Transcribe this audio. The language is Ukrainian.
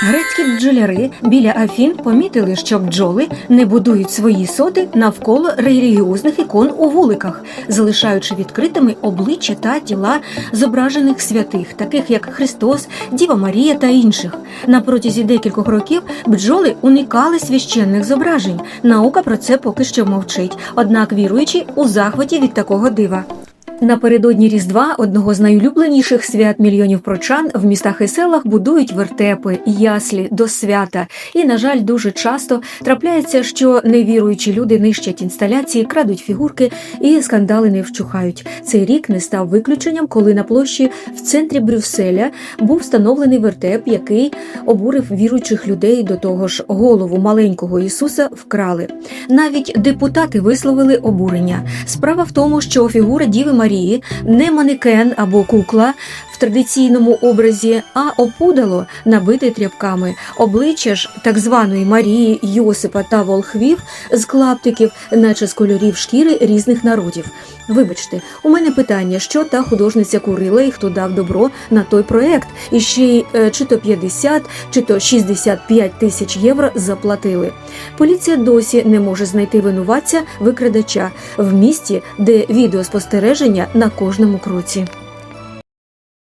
Грецькі бджоляри біля Афін помітили, що бджоли не будують свої соди навколо релігіозних ікон у вуликах, залишаючи відкритими обличчя та тіла зображених святих, таких як Христос, Діва Марія та інших. На протязі декількох років бджоли уникали священних зображень. Наука про це поки що мовчить, однак віруючі у захваті від такого дива. Напередодні Різдва, одного з найулюбленіших свят мільйонів прочан, в містах і селах будують вертепи, яслі до свята. І, на жаль, дуже часто трапляється, що невіруючі люди нищать інсталяції, крадуть фігурки і скандали не вщухають. Цей рік не став виключенням, коли на площі в центрі Брюсселя був встановлений вертеп, який обурив віруючих людей. До того ж, голову маленького Ісуса вкрали. Навіть депутати висловили обурення. Справа в тому, що фігура Діви Марії не манекен або кукла в традиційному образі, а опудало набите тряпками. Обличчя ж так званої Марії, Йосипа та волхвів з клаптиків, наче з кольорів шкіри різних народів. Вибачте, у мене питання, що та художниця курила і хто дав добро на той проект, і ще й е, чи то 50, чи то 65 тисяч євро заплатили. Поліція досі не може знайти винуватця викрадача в місті, де відеоспостереження на кожному кроці.